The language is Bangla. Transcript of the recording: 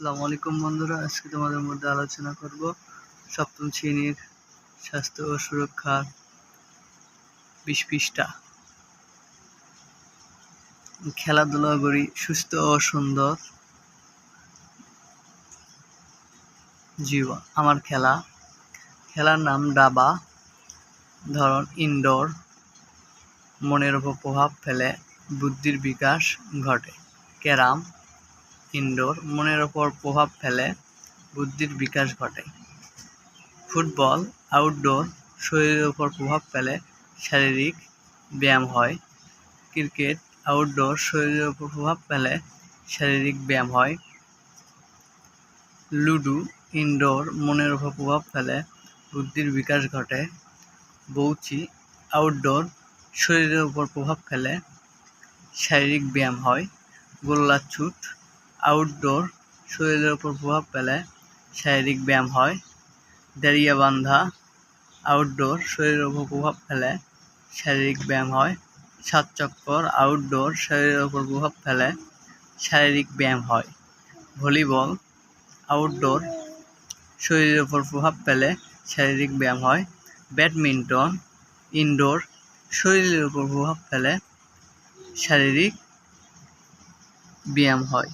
আসসালামু আলাইকুম বন্ধুরা, আজকে তোমাদের মধ্যে আলোচনা করব সপ্তম শ্রেণির স্বাস্থ্য ও সুরক্ষার বিশ পৃষ্ঠা। খেলাধুলা করি, সুস্থ ও সুন্দর জীবন, আমার খেলা। খেলার নাম ডাবা, ধরন ইনডোর মনের উপর প্রভাব ফেলে, বুদ্ধির বিকাশ ঘটে, ক্যারাম ইনডোর মনের ওপর প্রভাব ফেলে বুদ্ধির বিকাশ ঘটে। ফুটবল, আউটডোর শরীরের ওপর প্রভাব ফেলে, শারীরিক ব্যায়াম হয়। ক্রিকেট, আউটডোর শরীরের ওপর প্রভাব ফেলে, শারীরিক ব্যায়াম হয়। লুডো, ইনডোর মনের ওপর প্রভাব ফেলে, বুদ্ধির বিকাশ ঘটে। বৌচি, আউটডোর শরীরের উপর প্রভাব ফেলে, শারীরিক ব্যায়াম হয়। গোল্লাছুট আউটডোর শরীরের উপর প্রভাব ফেলে, শারীরিক ব্যায়াম হয়, দাঁড়িয়ে বান্ধা আউটডোর শরীরের উপর প্রভাব ফেলে, শারীরিক ব্যায়াম হয়, সাত চক্কর আউটডোর শরীরের উপর প্রভাব ফেলে, শারীরিক ব্যায়াম হয়। ভলিবল আউটডোর শরীরের উপর প্রভাব ফেলে, শারীরিক ব্যায়াম হয়। ব্যাডমিন্টন ইনডোর শরীরের উপর প্রভাব ফেলে, শারীরিক ব্যায়াম হয়।